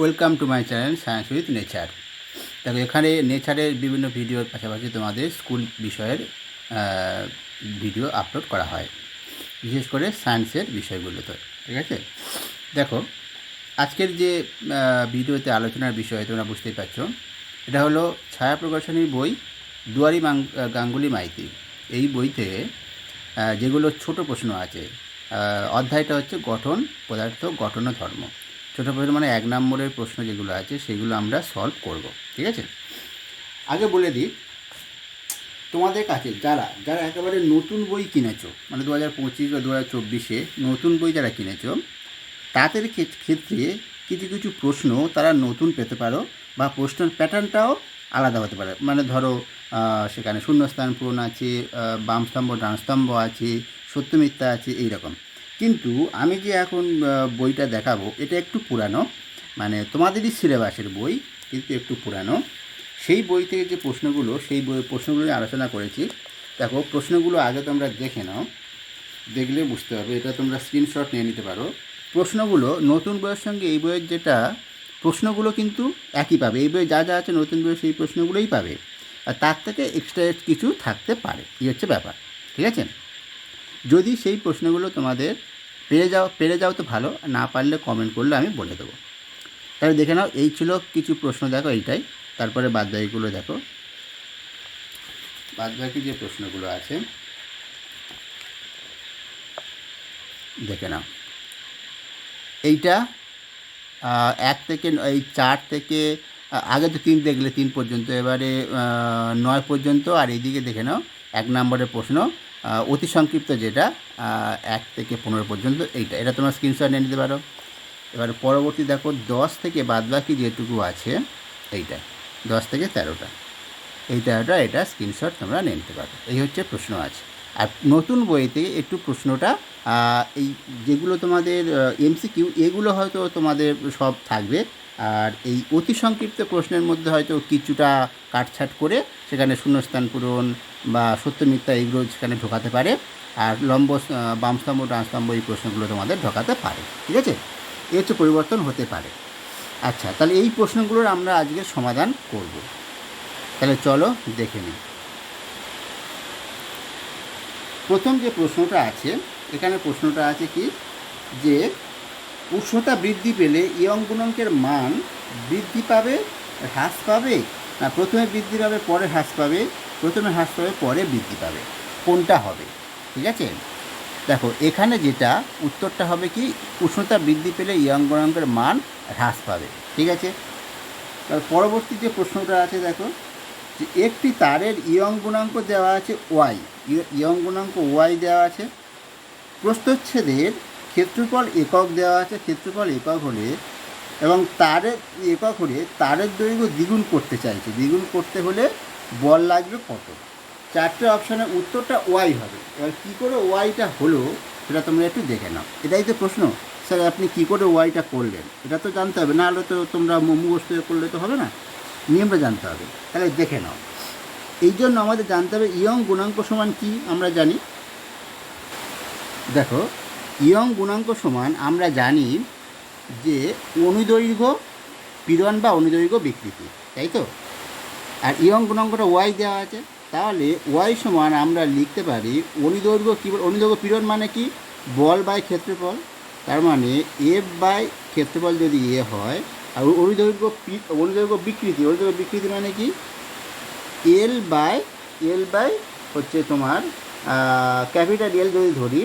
Welcome to my channel science with nature দেখো এখানে নেচারের বিভিন্ন ভিডিওর পাশাপাশি তোমাদের স্কুল বিষয়ের ভিডিও আপলোড করা হয়। বিশেষ করে সায়েন্সের বিষয়গুলোতে ঠিক আছে? দেখো আজকের যে ভিডিওতে আলোচনার বিষয় তোমরা বুঝতেই পারছ এটা হলো ছায়া প্রকাশনীর বই দুয়ারি গাঙ্গুলি মাইতি। এই বই থেকে আহ, যেগুলো ছোট প্রশ্ন আছে অধ্যায়টা হচ্ছে গঠন পদার্থ গঠন ধর্ম। ছোটো প্রশ্ন মানে এক নম্বরের প্রশ্ন যেগুলো আছে, সেগুলো আমরা সলভ করব, ঠিক আছে? আগে বলে দিই, তোমাদের কাছে যারা যারা একেবারে নতুন বই কিনেছো মানে দু হাজার পঁচিশ বা দু হাজার চব্বিশে নতুন বই যারা কিনেছো, তাদের ক্ষেত- ক্ষেত্রে কিছু কিছু প্রশ্ন তারা নতুন পেতে পারো বা প্রশ্নের প্যাটার্নটাও আলাদা হতে পারে। মানে ধরো সেখানে শূন্যস্থান পূরণ আছে বামস্তম্ভ ডানস্তম্ভ আছে সত্য মিথ্যা আছে এই রকম কিন্তু আমি যে এখন বইটা দেখাবো, এটা একটু পুরানো। মানে তোমাদেরই সিলেবাসের বই, কিন্তু একটু পুরানো। সেই বই থেকে যে প্রশ্নগুলো, সেই বই, প্রশ্নগুলো আলোচনা করেছি। দেখো, প্রশ্নগুলো আগে তোমরা দেখে নাও। দেখলে বুঝতে হবে এটা তোমরা স্ক্রিনশট নিয়ে নিতে পারো। প্রশ্নগুলো, নতুন বইয়ের সঙ্গে এই বইয়ের যেটা, প্রশ্নগুলো কিন্তু একই পাবে। এই বইয়ে যা যা আছে নতুন বইয়ে সেই প্রশ্নগুলোই পাবে। আর তার থেকে এক্সট্রা কিছু থাকতে পারে। এই হচ্ছে ব্যাপার। ঠিক আছে? যদি সেই প্রশ্নগুলো তোমাদের পেরে যাও পেরে যাও তো ভালো, না পারলে কমেন্ট করলে আমি বলে দেবো। তাহলে দেখে নাও, এই ছিল কিছু প্রশ্ন, দেখো এইটাই। তারপরে বাদবাকিগুলো দেখো। বাদবাকি যে প্রশ্নগুলো আছে, দেখে নাও। এইটা এক থেকে এই চার থেকে আগে তো তিন দেখলে তিন পর্যন্ত, এবারে নয় পর্যন্ত, আর এইদিকে দেখে নাও, এক নম্বরের প্রশ্ন অতি সংক্ষিপ্ত যেটা এক থেকে পনেরো পর্যন্ত এইটা। এটা তোমরা স্ক্রিনশট নিয়ে নিতে পারো। এবার পরবর্তী দেখো, দশ থেকে বাদবাকি যেটুকু আছে, এইটা, দশ থেকে তেরোটা। এই তেরোটা, এটা স্ক্রিনশট তোমরা নিয়ে নিতে পারো। এই হচ্ছে প্রশ্ন আছে। আর নতুন বইতে একটু প্রশ্নটা এই যেগুলো তোমাদের এমসিকিউ এগুলো হয়তো তোমাদের সব থাকবে। আর এই অতি সংক্ষিপ্ত প্রশ্নের মধ্যে হয়তো কিছুটা কাটছাট করে সেখানে শূন্যস্থান পূরণ বা সত্য, মিথ্যা এইগুলো সেখানে ঢোকাতে পারে। আর লম্ব বামস্তম্ভ ডানস্তম্ভ এই প্রশ্নগুলো তোমাদের ঢোকাতে পারে, ঠিক আছে? এ হচ্ছে পরিবর্তন হতে পারে। আচ্ছা তাহলে এই প্রশ্নগুলোর আমরা আজকে সমাধান করব। তাহলে চলো দেখে নিই। প্রথম যে প্রশ্নটা আছে, এখানে প্রশ্নটা আছে কি? যে উষ্ণতা বৃদ্ধি পেলে ইয়ং গুণাঙ্কের মান বৃদ্ধি পাবে, হ্রাস পাবে, না প্রথমে বৃদ্ধি পাবে, পরে হ্রাস পাবে, প্রথমে হ্রাস পাবে, পরে বৃদ্ধি পাবে, কোনটা হবে? ঠিক আছে? দেখো, এখানে যেটা, উত্তরটা হবে কি, উষ্ণতা বৃদ্ধি পেলে ইয়ং গুণাঙ্কের মান হ্রাস পাবে, ঠিক আছে? তার পরবর্তী যে প্রশ্নটা আছে, দেখো, যে একটি তারের ইয়ং গুণাঙ্ক দেওয়া আছে ওয়াই, ইয়ং গুণাঙ্ক ওয়াই দেওয়া আছে, প্রস্থচ্ছেদের ক্ষেত্রফল একক দেওয়া আছে, ক্ষেত্রফল একক হলে এবং তারের একক হলে তারের দৈর্ঘ্য দ্বিগুণ করতে চাইছে। দ্বিগুণ করতে হলে বল লাগবে কত? চারটে অপশানের উত্তরটা ওয়াই হবে। এবার কী করে ওয়াইটা হলো সেটা তোমরা একটু দেখে নাও। এটাই তো প্রশ্ন। স্যার, আপনি কী করে ওয়াইটা করলেন? এটা তো জানতে হবে। না হলে তো তোমরা মুখস্থ করলে তো হবে না। নিয়মটা জানতে হবে। তাহলে দেখে নাও। এই জন্য আমাদের জানতে হবে ইয়ং গুণাঙ্ক সমান কি? আমরা জানি। দেখো ইয়ং গুণাঙ্ক সমান আমরা জানি যে অনুদৈর্ঘ্য পীড়ন বা অনুদৈর্ঘ্য বিকৃতি, তাই তো? আর ইয়ং গুণাঙ্কটা ওয়াই দেওয়া আছে, তাহলে ওয়াই সমান আমরা লিখতে পারি অনুদৈর্ঘ্য কী, অনুদৈর্ঘ্য পীড়ন মানে কি? বল বাই ক্ষেত্রফল, তার মানে এফ বাই ক্ষেত্রফল যদি এ হয়, আর অনুদৈর্ঘ্য অনুদৈর্ঘ্য বিকৃতি অনুদৈর্ঘ্য বিকৃতি মানে কি? এল বাই এল বাই হচ্ছে তোমার ক্যাপিটাল এল যদি ধরি,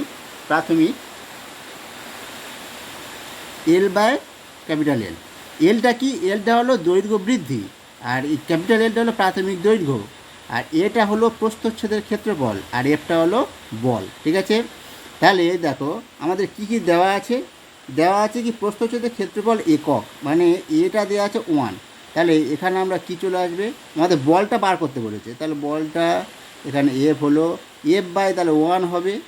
প্রাথমিক এল বাই ক্যাপিটাল এল এলটা কি? এলটা হলো দৈর্ঘ্য বৃদ্ধি আর এই ক্যাপিটাল এলটা হলো প্রাথমিক দৈর্ঘ্য। আর এটা হলো প্রস্থচ্ছেদের ক্ষেত্রফল আর এফটা হলো বল। ঠিক আছে? তাহলে দেখো, আমাদের কি কি দেওয়া আছে? দেওয়া আছে কি প্রস্থচ্ছেদের ক্ষেত্রফল একক মানে এটা দেওয়া আছে ওয়ান তাহলে এখানে আমরা কি চলে আসবে? আমাদের বলটা বার করতে বলেছে। তাহলে বলটা এখানে এফ হলো এফ বাই তাহলে ওয়ান হবে।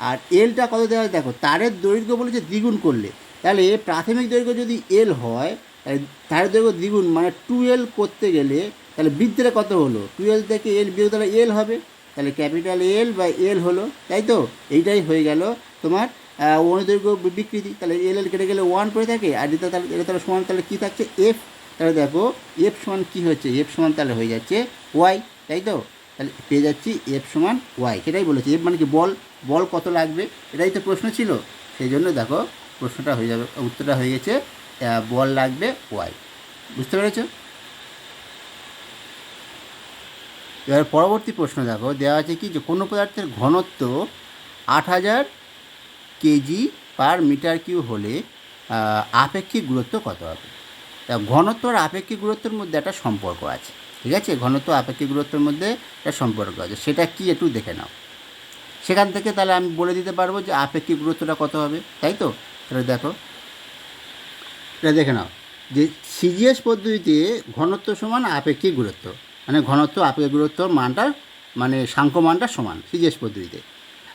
আর এলটা কত দেওয়া আছে? দেখো, তারের দৈর্ঘ্য বলেছে দ্বিগুণ করলে। তাহলে প্রাথমিক দৈর্ঘ্য যদি এল হয়, তাহলে তারের দৈর্ঘ্য দ্বিগুণ মানে টুয়েলভ করতে গেলে তাহলে বৃদ্ধিটা কত হলো? টুয়েলভ থেকে এল বিয়োগ তাহলে এল হবে। তাহলে ক্যাপিটাল এল বা এল হলো। তাই তো? এইটাই হয়ে গেল তোমার অনুদৈর্ঘ্য বিকৃতি। তাহলে এল এল কেটে গেলে ওয়ান পড়ে থাকে, আর এটা তাহলে এটা তাহলে সমান তাহলে কী থাকছে? এফ তাহলে দেখো এফ সমান কী হচ্ছে? এফ সমান তাহলে হয়ে যাচ্ছে ওয়াই তাই তো? তাহলে পেয়ে যাচ্ছি এফ সমান ওয়াই সেটাই বলেছি। এফ মানে কি বল? বল কত লাগবে? এটাই তো প্রশ্ন ছিল। সেই জন্য দেখো প্রশ্নটা হয়ে যাবে, উত্তরটা হয়ে গেছে বল লাগবে ওয়াই। বুঝতে পেরেছ? এবার পরবর্তী প্রশ্ন দেখো, দেওয়া আছে কি যে কোনো পদার্থের ঘনত্ব আট হাজার কেজি পার মিটার কিউ হলে আপেক্ষিক গুরুত্ব কত হবে? তা ঘনত্ব আর আপেক্ষিক গুরুত্বের মধ্যে একটা সম্পর্ক আছে, ঠিক আছে? ঘনত্ব আপেক্ষিক গুরুত্বের মধ্যে একটা সম্পর্ক আছে, সেটা কি একটু দেখে নাও। সেখান থেকে তাহলে আমি বলে দিতে পারব যে আপেক্ষিক গুরুত্বটা কত হবে, তাই তো? তাহলে দেখো। এটা দেখে নাও। যে সিজিএস পদ্ধতিতে ঘনত্ব সমান আপেক্ষিক গুরুত্ব মানে ঘনত্ব, আপেক্ষিক গুরুত্ব মানটা মানে সাংখ্য মানটা সমান সিজিএস পদ্ধতিতে।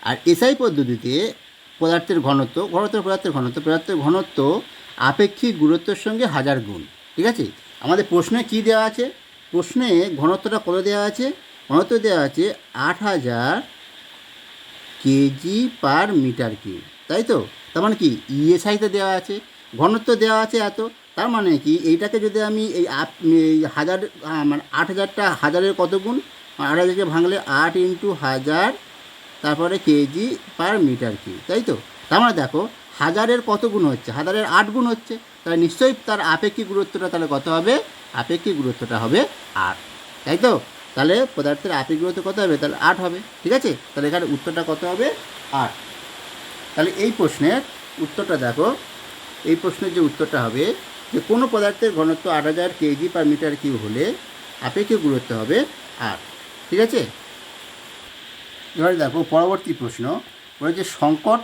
আর এসআই পদ্ধতিতে পদার্থের ঘনত্ব ঘনত্ব পদার্থের ঘনত্ব পদার্থের ঘনত্ব আপেক্ষিক গুরুত্বের সঙ্গে হাজার গুণ। ঠিক আছে? আমাদের প্রশ্নে কি দেওয়া আছে? প্রশ্নে ঘনত্বটা কত দেওয়া আছে? ঘনত্ব দেওয়া আছে আট হাজার কেজি পার মিটার কিউ তাই তো? তার মানে কি? ইএসআইতে দেওয়া আছে, ঘনত্ব দেওয়া আছে এত, তার মানে কি? এইটাকে যদি আমি এই হাজার মানে আট হাজারটা, হাজারের কত গুণ? আট হাজারকে ভাঙলে আট ইন্টু হাজার, তারপরে কেজি পার মিটার কি? তাই তো? তার মানে দেখো, হাজারের কত গুণ হচ্ছে? হাজারের আট গুণ হচ্ছে, তাহলে নিশ্চয়ই তার আপেক্ষিক গুরুত্বটা তাহলে কত হবে? আপেক্ষিক গুরুত্বটা হবে আট। তাই তো? তাহলে পদার্থের আপেক্ষিক গুরুত্ব কত হবে? তাহলে আট হবে। ঠিক আছে? তাহলে এখানে উত্তরটা কত হবে? আট। তাহলে এই প্রশ্নের উত্তরটা দেখো। এই প্রশ্নের যে উত্তরটা হবে যে কোনো পদার্থের ঘনত্ব আট হাজার কেজি পার মিটার কিউ হলে আপেক্ষিক গুরুত্ব হবে আট। ঠিক আছে? এবারে দেখো, পরবর্তী প্রশ্ন। যে সংকট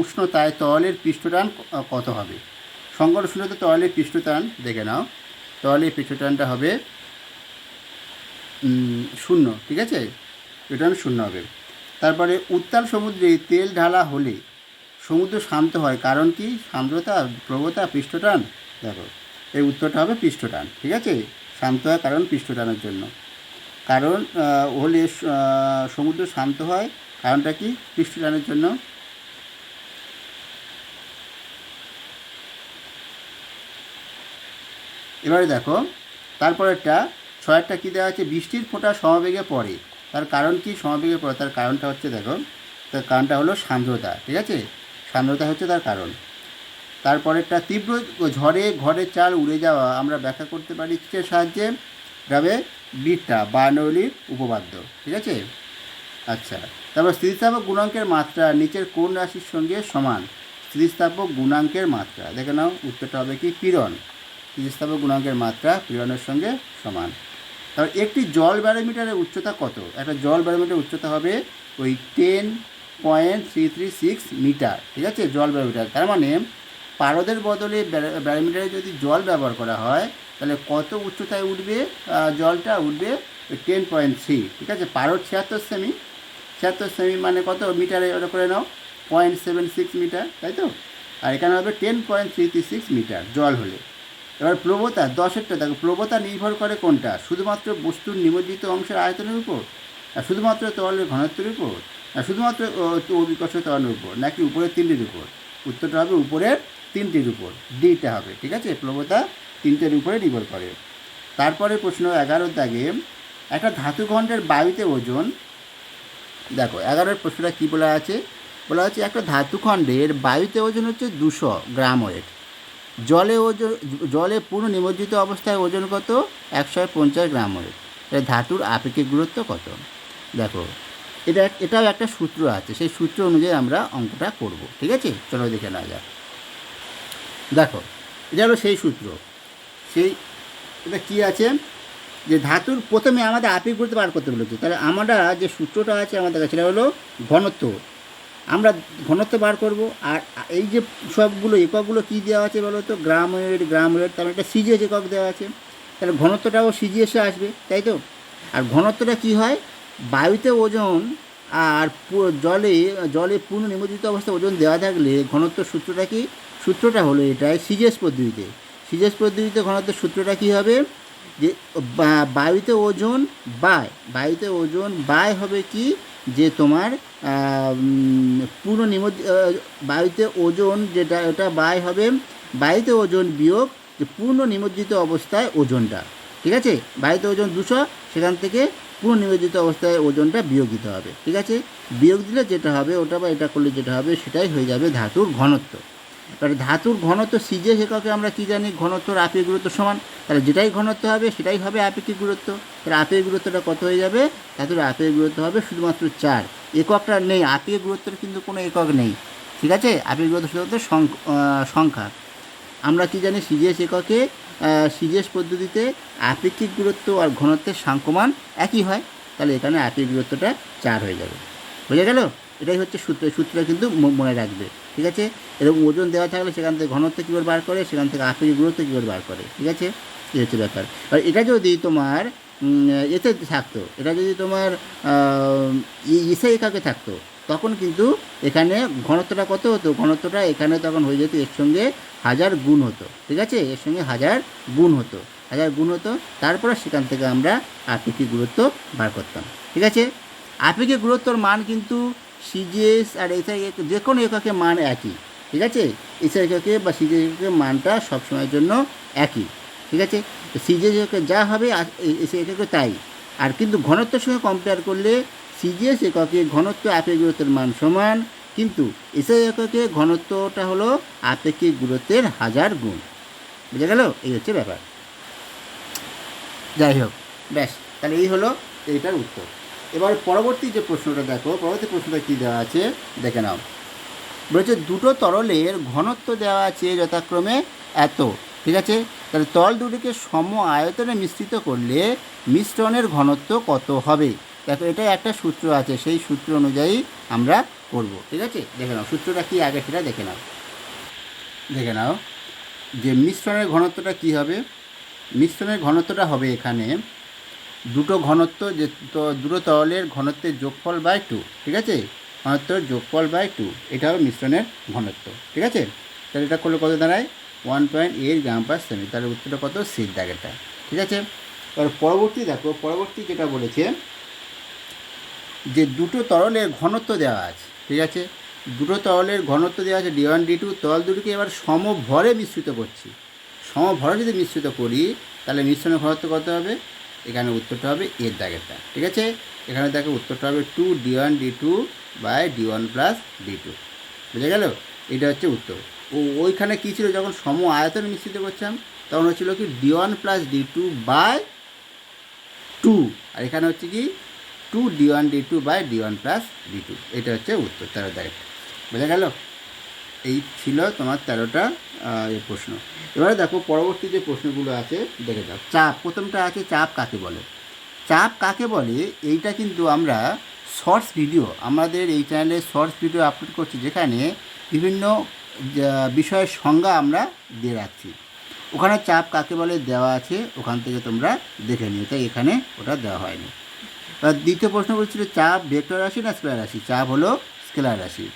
উষ্ণতায় তরলের পৃষ্ঠটান কত হবে? সংকট উষ্ণতা তরলের পৃষ্ঠটান দেখে নাও। তরলের পৃষ্ঠটানটা হবে শূন্য, ঠিক আছে? পৃষ্ঠটান শূন্য হবে। তারপরে উত্তাল সমুদ্রে তেল ঢালা হলে সমুদ্র শান্ত হয়। কারণ কি? সান্দ্রতা প্রবতা পৃষ্ঠটান। দেখো এই উত্তরটা হবে পৃষ্ঠটান, ঠিক আছে? শান্ত হয় কারণ পৃষ্ঠটানের জন্য। কারণ হলে সমুদ্র শান্ত হয়, কারণটা কি? পৃষ্ঠটানের জন্য। এবারে দেখো তারপরেরটা ছয়েরটা কী দেওয়া আছে? বৃষ্টির ফোঁটা সমবেগে পড়ে। তার কারণ কি? সমবেগে পড়ে। তার কারণটা হচ্ছে, দেখো, তার কারণটা হলো সান্দ্রতা, ঠিক আছে? সান্দ্রতা হচ্ছে তার কারণ। তারপরেরটা তীব্র ঝড়ে ঘরের চাল উড়ে যাওয়া আমরা ব্যাখ্যা করতে পারি কিসের সাহায্যে? যাবে বিটটা বার্নৌলির উপপাদ্য, ঠিক আছে? আচ্ছা তারপর স্থিতিস্থাপক গুণাঙ্কের মাত্রা নিচের কোন রাশির সঙ্গে সমান? স্থিতিস্থাপক গুণাঙ্কের মাত্রা, দেখে নাও উত্তরটা হবে কি? পীড়ন স্থিতিস্থাপক গুণাঙ্কের মাত্রা পীড়নের সঙ্গে সমান। তারপর একটি জল ব্যারোমিটারের উচ্চতা কত? একটা জল ব্যারোমিটারের উচ্চতা হবে ওই ten point three three six metre, ঠিক আছে? জল ব্যারোমিটার তার মানে পারদের বদলে ব্যারো- ব্যারোমিটারে যদি জল ব্যবহার করা হয়, তাহলে কত উচ্চতায় উঠবে? জলটা উঠবে টেন পয়েন্ট থ্রি, ঠিক আছে? পারদ ছিয়াত্তর সেমি। ছিয়াত্তর সেমি মানে কত মিটারে ওটা করে নাও? পয়েন্ট সেভেন সিক্স মিটার, তাই তো? আর এখানে হবে ten point three three six metre জল হলে। এবার প্রবতা, দশেরটা, দেখো, প্রবতা নির্ভর করে কোনটা? শুধুমাত্র বস্তুর নিমজ্জিত অংশের আয়তনের উপর? আর শুধুমাত্র তরলের ঘনত্বের উপর? শুধুমাত্র অবিকর্ষ তরলের উপর, নাকি উপরের তিনটির উপর? উত্তরটা হবে উপরের তিনটির উপর ডিটা হবে, ঠিক আছে? প্রবতা তিনটের উপরে নির্ভর করে। তারপরে প্রশ্ন এগারোর দাগে, একটা ধাতুখণ্ডের বায়ুতে ওজন, দেখো, এগারোর প্রশ্নটা কী বলা আছে? বলা আছে একটা ধাতুখণ্ডের বায়ুতে ওজন হচ্ছে দুশো গ্রাম ওয়েট। জলে ওজন, জলে পূর্ণ নিমজ্জিত অবস্থায় ওজন কত? একশো পঞ্চাশ গ্রাম ওয়েট। ধাতুর আপেক্ষিক গুরুত্ব কত? দেখো এটা এটাও একটা সূত্র আছে, সেই সূত্র অনুযায়ী আমরা অঙ্কটা করব, ঠিক আছে? চলো দেখে নেওয়া যাক। দেখো, এটা হলো সেই সূত্র। সেই, এটা কী আছে? যে ধাতুর প্রথমে আমাদের আপেক্ষিক গুরুত্ব বার করতে বলেছে। তাহলে আমরা যে সূত্রটা আছে আমাদের কাছে, সেটা হলো ঘনত্ব। আমরা ঘনত্ব বার করব, আর এই যে সবগুলো এককগুলো কী দেওয়া আছে বলো তো? গ্রাম ওয়েট গ্রাম ওয়েট, তার একটা সিজিএস একক দেওয়া আছে। তাহলে ঘনত্বটাও সিজিএসে আসবে, তাই তো? আর ঘনত্বটা কি হয়? বায়ুতে ওজন আর জলে জলে পূর্ণ নিমজ্জিত অবস্থায় ওজন দেওয়া থাকলে ঘনত্ব সূত্রটা কি? সূত্রটা হলো এটাই সিজেস পদ্ধতিতে। সিজেস পদ্ধতিতে ঘনত্ব সূত্রটা কী হবে? যে বায়ুতে ওজন বায় বায়ুতে ওজন বায় হবে কি? যে তোমার পূর্ণ নিমজ্জ বায়ুতে ওজন যেটা, ওটা বাই হবে, বায়ুতে ওজন বিয়োগ যে পূর্ণ নিমজ্জিত অবস্থায় ওজনটা। ঠিক আছে? বায়ুতে ওজন দুশো, সেখান থেকে পূর্ণ নিমজ্জিত অবস্থায় ওজনটা বিয়োগ দিতে হবে, ঠিক আছে? বিয়োগ দিলে যেটা হবে, ওটা বা এটা করলে যেটা হবে, সেটাই হয়ে যাবে ধাতুর ঘনত্ব। এবার ধাতুর ঘনত্ব সিজে এককে আমরা কি জানি? ঘনত্ব আর আপেক্ষিক গুরুত্ব সমান। তাহলে যেটাই ঘনত্ব হবে, সেটাই হবে আপেক্ষিক গুরুত্ব। তাহলে আপেক্ষিক গুরুত্বটা কত হয়ে যাবে? ধাতুর আপেক্ষিক গুরুত্ব হবে শুধুমাত্র চার। এককটা নেই আপেক্ষিক গুরুত্বের কিন্তু কোনো একক নেই, ঠিক আছে? আপেক্ষিক গুরুত্ব সংখ্যা। আমরা কি জানি? সিজিএস এককে সিজিএস পদ্ধতিতে আপেক্ষিক গুরুত্ব আর ঘনত্বের সাংখ্যমান একই হয়, তাহলে এখানে আপেক্ষিক গুরুত্বটা চার হয়ে যাবে। বোঝা গেল? এটাই হচ্ছে সূত্র, সূত্রটা কিন্তু মনে রাখবে, ঠিক আছে? এরকম ওজন দেওয়া থাকলে সেখান থেকে ঘনত্ব কী করে বার করে, সেখান থেকে আপেক্ষিক গুরুত্ব কী করে বার করে, ঠিক আছে? এই হচ্ছে ব্যাপার। আর এটা যদি তোমার এতে থাকতো, এটা যদি তোমার ইসে একাকে থাকতো তখন কিন্তু এখানে ঘনত্বটা কত হতো? ঘনত্বটা এখানে তখন হয়ে যেত, এর সঙ্গে হাজার গুণ হতো। ঠিক আছে? এর সঙ্গে হাজার গুণ হতো। হাজার গুণ হতো। তারপরে সেখান থেকে আমরা আপেক্ষিক গুরুত্ব বার করতাম। ঠিক আছে? আপেক্ষিক গুরুত্বর মান কিন্তু সিজিএস আর এসআই যে কোনো এককে মান একই। ঠিক আছে? এসআই এককে বা সিজিএস এককে মানটা সবসময়ের জন্য একই। ঠিক আছে? সিজিএস এককে যা হবে এসআই এককে তাই। আর কিন্তু ঘনত্বের সঙ্গে কম্পেয়ার করলে সিজিএস এককে ঘনত্ব আপেক্ষিক গুরুত্বের মান সমান, কিন্তু এসআই এককে ঘনত্বটা হলো আপেক্ষিক গুরুত্বের হাজার গুণ। বুঝে গেল? এই হচ্ছে ব্যাপার। যাই হোক, ব্যাস, তাহলে এই হলো এইটার উত্তর। এবার পরবর্তী যে প্রশ্নটা দেখো, পরবর্তী প্রশ্নটা কী দেওয়া আছে? দেখে নাও। বলেছে, দুটো তরলের ঘনত্ব দেওয়া আছে যথাক্রমে এত। ঠিক আছে? তাহলে তল দুটিকে সম আয়তনে মিশ্রিত করলে মিশ্রণের ঘনত্ব কত হবে? দেখো এটা একটা সূত্র আছে, সেই সূত্র অনুযায়ী আমরা করব, ঠিক আছে? দেখে নাও, সূত্রটা কী আগে সেটা দেখে নাও। দেখে নাও, যে মিশ্রণের ঘনত্বটা কি হবে? মিশ্রণের ঘনত্বটা হবে এখানে দুটো ঘনত্ব যে তো দুটো তরলের ঘনত্বের যোগফল বাই টু, ঠিক আছে? ঘনত্বের যোগফল বাই টু এটা হবে মিশ্রণের ঘনত্ব, ঠিক আছে? তাহলে এটা করলে কত দাঁড়ায়? One point eight gram per semi, তাহলে উত্তরটা কত? সিট দাগেরটা, ঠিক আছে? এবার পরবর্তী দেখো, পরবর্তী যেটা বলেছে যে দুটো তরলের ঘনত্ব দেওয়া আছে, ঠিক আছে? দুটো তরলের ঘনত্ব দেওয়া আছে ডি ওয়ান ডি টু তরল দুটোকে এবার সমভরে মিশ্রিত করছি। সমভরে যদি মিশ্রিত করি, তাহলে মিশ্রণের ঘনত্ব কত হবে? এখানে উত্তরটা হবে এর দাগেরটা, ঠিক আছে? এখানে দেখো উত্তরটা হবে two D one D two by D one plus D two বুঝে গেল? এটা হচ্ছে উত্তর। ও ওইখানে কী ছিল? যখন সম আয়তনে মিশ্রিত করছিলাম, তখন হচ্ছিল কি D one plus D two by two আর এখানে হচ্ছে কি two D one D two by D one plus D two. এটা হচ্ছে উত্তর, তেরো দাগের বোঝা গেল? এই ছিল তোমার তেরোটা এই প্রশ্ন। এবারে দেখো, পরবর্তী যে প্রশ্নগুলো আছে, দেখে যাও। চাপ, প্রথমটা আছে চাপ কাকে বলে? চাপ কাকে বলে? এইটা কিন্তু আমরা শর্টস ভিডিও, আমাদের এই চ্যানেলে শর্টস ভিডিও আপলোড করছি, যেখানে বিভিন্ন বিষয়ের সংজ্ঞা আমরা দিয়ে রাখছি। ওখানে চাপ কাকে বলে দেওয়া আছে, ওখান থেকে তোমরা দেখে নিও। তাই এখানে ওটা দেওয়া হয়নি। দ্বিতীয় প্রশ্ন বলছিল, চাপ ভেক্টর রাশি না স্কোয়ার রাশি? চাপ হলো স্কেলার রাশি।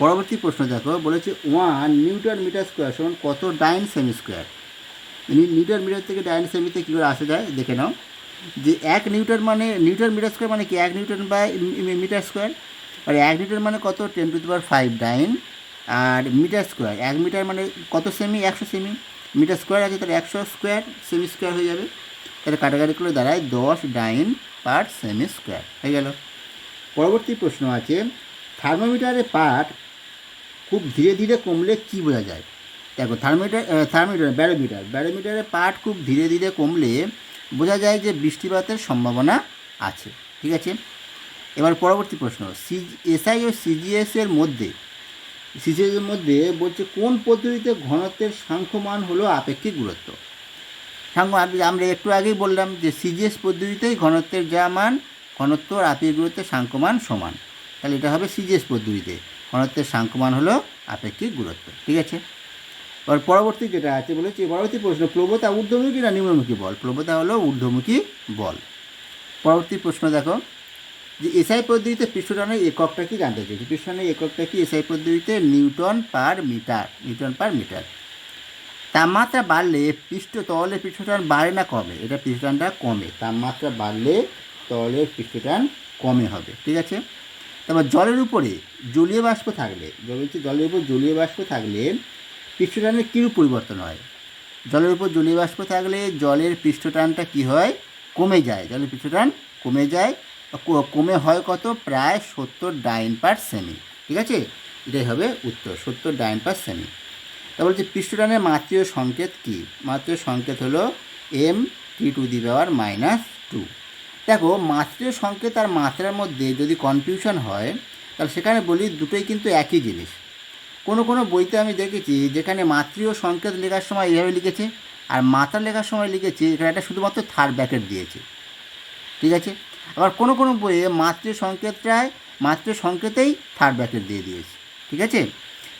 পরবর্তী প্রশ্ন দেখো, বলেছে ওয়ান নিউটন মিটার স্কোয়ার সমান কত ডাইন সেমি স্কোয়ার নিউটন মিটার থেকে ডাইন সেমিতে কী করে আসা যায়? দেখে নাও। যে এক নিউটন মানে নিউটন মিটার স্কোয়ার মানে কি? এক নিউটন বাই মিটার স্কোয়ার। আর এক নিউটন মানে কত? Ten to the power five dyne. R metre square, এক মিটার মানে কত সেমি? একশো সেমি। মিটার স্কোয়ার আছে তাহলে একশো স্কোয়ার সেমি স্কোয়ার হয়ে যাবে। তাহলে কাটাকাটি করে দাঁড়ায় দশ ডাইন পার সেমি স্কোয়ার হয়ে গেল। পরবর্তী প্রশ্ন আছে থার্মোমিটারের পার্ট খুব ধীরে ধীরে কমলে কী বোঝা যায়? দেখো, থার্মোমিটার থার্মোমিটার, ব্যারোমিটার। ব্যারোমিটারের পার্ট খুব ধীরে ধীরে কমলে বোঝা যায় যে বৃষ্টিপাতের সম্ভাবনা আছে। ঠিক আছে? এবার পরবর্তী প্রশ্ন সি এসআই ও সিজিএস এর মধ্যে, সিজিএস এর মধ্যে বলছে কোন পদ্ধতিতে ঘনত্বের সাংখ্যমান হলো আপেক্ষিক গুরুত্ব সাংখ্য আমরা একটু আগেই বললাম যে সিজিএস পদ্ধতিতেই ঘনত্বের যা মান ঘনত্ব আর আপেক্ষিক গুরুত্বের সাংখ্যমান সমান। তাহলে এটা হবে সিজিএস পদ্ধতিতে। ঘনত্বের সাংখ্যমান হলো আপেক্ষিক গুরুত্ব ঠিক আছে? এবার পরবর্তী যেটা আছে বলেছি পরবর্তী প্রশ্ন, প্রবতা ঊর্ধ্বমুখী না নিম্নমুখী বল? প্রবতা হলো ঊর্ধ্বমুখী বল। পরবর্তী প্রশ্ন দেখো, যে এসআই পদ্ধতিতে পৃষ্ঠটানের এককটা কি জানতে চাইছি? পৃষ্ঠটানের এককটা কি এসআই পদ্ধতিতে newton per metre, newton per metre? তাপমাত্রা বাড়লে পৃষ্ঠ তরলের পৃষ্ঠটান বাড়ে না কমে। এটা পৃষ্ঠটানটা কমে। তাপমাত্রা বাড়লে তরলের পৃষ্ঠটান কমে হবে। ঠিক আছে? তারপর জলের উপরে জলীয় বাষ্প থাকলে বলছি জলের উপর জলীয় বাষ্প থাকলে পৃষ্ঠটানের কীরূপ পরিবর্তন হয়? জলের উপর জলীয় বাষ্প থাকলে জলের পৃষ্ঠটানটা কি হয়? কমে যায়। জলের পৃষ্ঠটান কমে যায়। কমে হয় কত? প্রায় সত্তর ডাইন পার সেমি। ঠিক আছে? এটাই হবে উত্তর। সত্তর ডাইন পার সেমি। তা বলছে, পৃষ্ঠটানের মাত্রীয় সংকেত কি? মাত্রীয় সংকেত হলো M T to the power minus two দেখো, মাত্রীয় সংকেত আর মাত্রার মধ্যে যদি কনফিউশন হয়, তাহলে সেখানে বলি দুটোই কিন্তু একই জিনিস। কোনো কোনো বইতে আমি দেখেছি যেখানে মাতৃয় সংকেত লেখার সময় এইভাবে লিখেছে, আর মাত্রা লেখার সময় লিখেছে, এখানে একটা শুধুমাত্র থার্ড ব্যাকেট দিয়েছে। ঠিক আছে? আবার কোনো কোনো বইয়ে মাতৃ সংকেতটায় মাতৃ সংকেতেই থার্ড ব্যাকেট দিয়ে দিয়েছে। ঠিক আছে?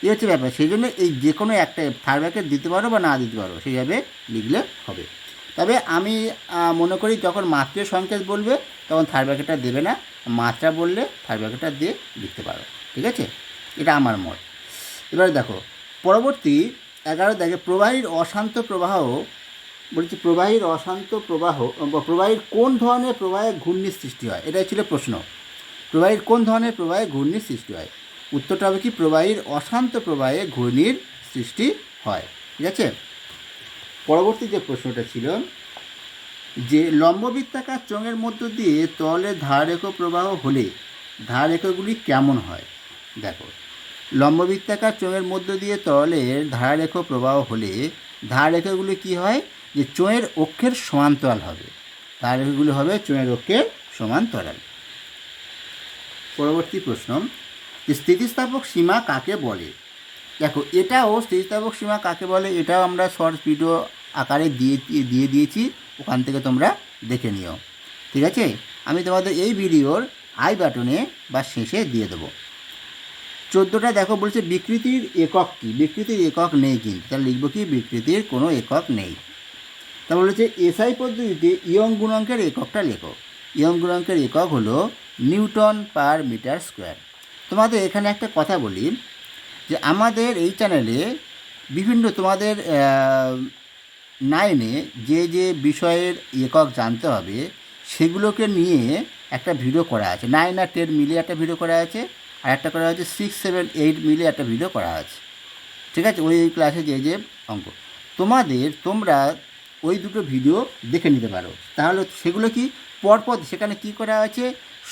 এই হচ্ছে ব্যাপার। সেই জন্য এই যে কোনো একটা থার্ড ব্যাকেট দিতে পারো বা না দিতে পারো, সেইভাবে লিখলে হবে। তবে আমি মনে করি যখন মাতৃ সংকেত বলবে, তখন থার্ড ব্যাকেটটা দেবে না। মাত্রা বললে থার্ড ব্যাকেটটা দিয়ে লিখতে পারো। ঠিক আছে? এটা আমার মত। এবারে দেখো, পরবর্তী এগারো দেখে প্রবাহীর অশান্ত প্রবাহ, বলছি প্রবাহীর অশান্ত প্রবাহ প্রবাহীর কোন ধরনের প্রবাহে ঘূর্ণির সৃষ্টি হয়? এটাই ছিল প্রশ্ন। প্রবাহীর কোন ধরনের প্রবাহে ঘূর্ণির সৃষ্টি হয়? উত্তরটা হবে কি? প্রবাহীর অশান্ত প্রবাহে ঘূর্ণির সৃষ্টি হয়। ঠিক আছে? পরবর্তী যে প্রশ্নটা ছিল, যে লম্ববৃত্তাকার চোঙের মধ্য দিয়ে তলে ধাররেখ প্রবাহ হলে ধাররেখাগুলি কেমন হয়? দেখো, লম্ববৃত্তাকার চোঙের মধ্য দিয়ে তরলের ধারারেখ প্রবাহ হলে ধারারেখাগুলি কি হয়? যে চোঙের অক্ষের সমান্তরাল হবে। ধারারেখাগুলি হবে চোঙের অক্ষের সমান্তরাল। পরবর্তী প্রশ্ন স্থিতিস্থাপক সীমা কাকে বলে? দেখো, এটাও স্থিতিস্থাপক সীমা কাকে বলে? এটাও আমরা শর্ট ভিডিও আকারে দিয়ে দিয়ে দিয়েছি, ওখান থেকে তোমরা দেখে নিও। ঠিক আছে? আমি তোমাদের এই ভিডিওর আই বাটনে বা শেষে দিয়ে দেবো। চোদ্দোটা দেখো বলছে, বিকৃতির একক কি? বিকৃতির একক নেই কিন্তু। তাহলে লিখব কি? বিকৃতির কোনো একক নেই। তা বলেছে, এসআই পদ্ধতিতে ইয়ং গুণাঙ্কের এককটা লেখো ইয়ং গুণাঙ্কের একক হলো নিউটন পার মিটার স্কোয়ার। তোমাদের এখানে একটা কথা বলি, যে আমাদের এই চ্যানেলে বিভিন্ন তোমাদের নাইনে যে যে বিষয়ের একক জানতে হবে, সেগুলোকে নিয়ে একটা ভিডিও করা আছে। নাইন আর টেন মিলে একটা ভিডিও করা আছে, আর একটা করা আছে সিক্স সেভেন এইট মিলে একটা ভিডিও করা আছে। ঠিক আছে? ওই ওই ক্লাসে যে যে অঙ্ক। তোমাদের, তোমরা ওই দুটো ভিডিও দেখে নিতে পারো। তাহলে সেগুলো কি? পরপর সেখানে কি করা আছে?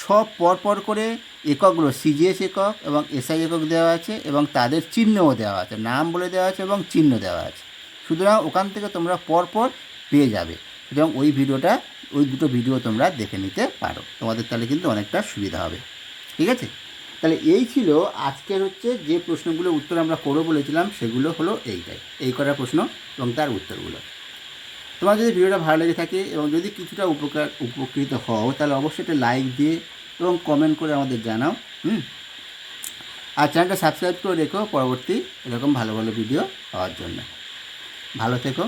সব পরপর করে এককগুলো সিজিএস একক এবং এসআই একক দেওয়া আছে এবং তাদের চিহ্নও দেওয়া আছে। নাম বলে দেওয়া আছে এবং চিহ্ন দেওয়া আছে। সুতরাং ওখান থেকে তোমরা পরপর পেয়ে যাবে। এবং ওই ভিডিওটা, ওই দুটো ভিডিও তোমরা দেখে নিতে পারো। তোমাদের তাহলে কিন্তু অনেকটা সুবিধা হবে। ঠিক আছে? তাহলে এই ছিল আজকের হচ্ছে যে প্রশ্নগুলো উত্তর আমরা করব বলেছিলাম, সেগুলো হলো এইটাই। এই করা প্রশ্ন এবং তার উত্তরগুলো। তোমার যদি ভিডিওটা ভালো লেগে থাকে এবং যদি কিছুটা উপকার, উপকৃত হও, তাহলে অবশ্যই একটা লাইক দিয়ে এবং কমেন্ট করে আমাদের জানাও, হুম? আর চ্যানেলটা সাবস্ক্রাইব করে রেখো পরবর্তী এরকম ভালো ভালো ভিডিও পাওয়ার জন্য। ভালো থেকো।